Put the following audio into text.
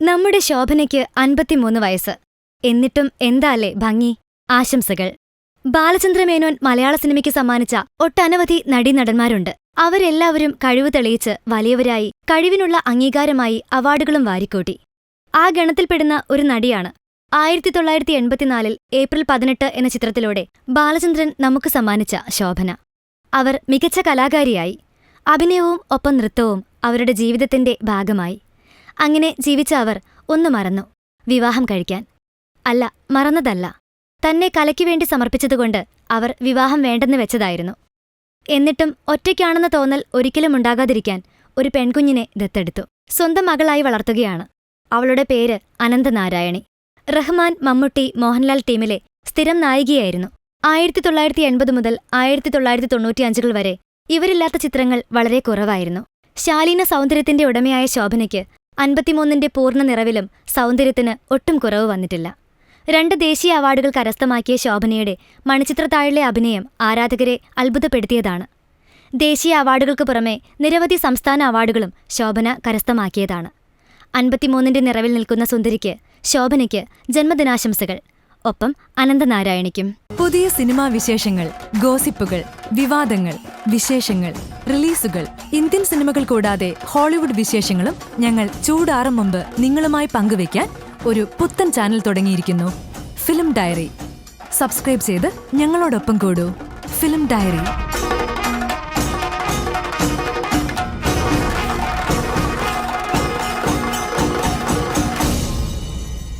നമ്മുടെ ശോഭനയ്ക്ക് അൻപത്തിമൂന്ന് വയസ്സ്. എന്നിട്ടും എന്താല്ലേ ഭംഗി? ആശംസകൾ. ബാലചന്ദ്രമേനോൻ മലയാള സിനിമയ്ക്ക് സമ്മാനിച്ച ഒട്ടനവധി നടീനടന്മാരുണ്ട്. അവരെല്ലാവരും കഴിവ് തെളിയിച്ച് വലിയവരായി കഴിവിനുള്ള അംഗീകാരമായി അവാർഡുകളും വാരിക്കൂട്ടി. ആ ഗണത്തിൽപ്പെടുന്ന ഒരു നടിയാണ്. ആയിരത്തി തൊള്ളായിരത്തി എൺപത്തിനാലിൽ ഏപ്രിൽ പതിനെട്ട് എന്ന ചിത്രത്തിലൂടെ ബാലചന്ദ്രൻ നമുക്ക് സമ്മാനിച്ച ശോഭന. അവർ മികച്ച കലാകാരിയായി. അഭിനയവും ഒപ്പം നൃത്തവും അവരുടെ ജീവിതത്തിന്റെ ഭാഗമായി. അങ്ങനെ ജീവിച്ച അവർ ഒന്ന് മറന്നു. വിവാഹം കഴിക്കാൻ. അല്ല മറന്നതല്ല. തന്നെ കലയ്ക്കു വേണ്ടി സമർപ്പിച്ചതുകൊണ്ട് അവർ വിവാഹം വേണ്ടെന്ന് വെച്ചതായിരുന്നു. എന്നിട്ടും ഒറ്റയ്ക്കാണെന്ന തോന്നൽ ഒരിക്കലും ഉണ്ടാകാതിരിക്കാൻ ഒരു പെൺകുഞ്ഞിനെ ദത്തെടുത്തു. സ്വന്തം മകളായി വളർത്തുകയാണ്. അവളുടെ പേര് അനന്തനാരായണി. റഹ്മാൻ മമ്മൂട്ടി മോഹൻലാൽ ടീമിലെ സ്ഥിരം നായികയായിരുന്നു. ആയിരത്തി തൊള്ളായിരത്തി എൺപത് മുതൽ ആയിരത്തി തൊള്ളായിരത്തി തൊണ്ണൂറ്റിയഞ്ചുകൾ വരെ ഇവരില്ലാത്ത ചിത്രങ്ങൾ വളരെ കുറവായിരുന്നു. ശാലീന സൗന്ദര്യത്തിന്റെ ഉടമയായ ശോഭനയ്ക്ക് അൻപത്തിമൂന്നിന്റെ പൂർണ നിറവിലും സൗന്ദര്യത്തിന് ഒട്ടും കുറവ് വന്നിട്ടില്ല. രണ്ട് ദേശീയ അവാർഡുകൾ കരസ്ഥമാക്കിയ ശോഭനയുടെ മണിച്ചിത്രത്താഴിലെ അഭിനയം ആരാധകരെ അത്ഭുതപ്പെടുത്തിയതാണ്. ദേശീയ അവാർഡുകൾക്ക് പുറമെ നിരവധി സംസ്ഥാന അവാർഡുകളും ശോഭന കരസ്ഥമാക്കിയതാണ്. അൻപത്തിമൂന്നിന്റെ നിറവിൽ നിൽക്കുന്ന സുന്ദരിക്ക് ശോഭനയ്ക്ക് ജന്മദിനാശംസകൾ. ഒപ്പം അനന്തനാരായണിക്കും. പുതിയ സിനിമാ വിശേഷങ്ങൾ ഗോസിപ്പുകൾ വിവാദങ്ങൾ വിശേഷങ്ങൾ റിലീസുകൾ ഇന്ത്യൻ സിനിമകൾ കൂടാതെ ഹോളിവുഡ് വിശേഷങ്ങളും ഞങ്ങൾ ചൂടാറും മുമ്പ് നിങ്ങളുമായി പങ്കുവയ്ക്കാൻ ഒരു പുത്തൻ ചാനൽ തുടങ്ങിയിരിക്കുന്നു. Film diary. സബ്സ്ക്രൈബ് ചെയ്ത് ഞങ്ങളോടൊപ്പം കൂടൂ. Film diary.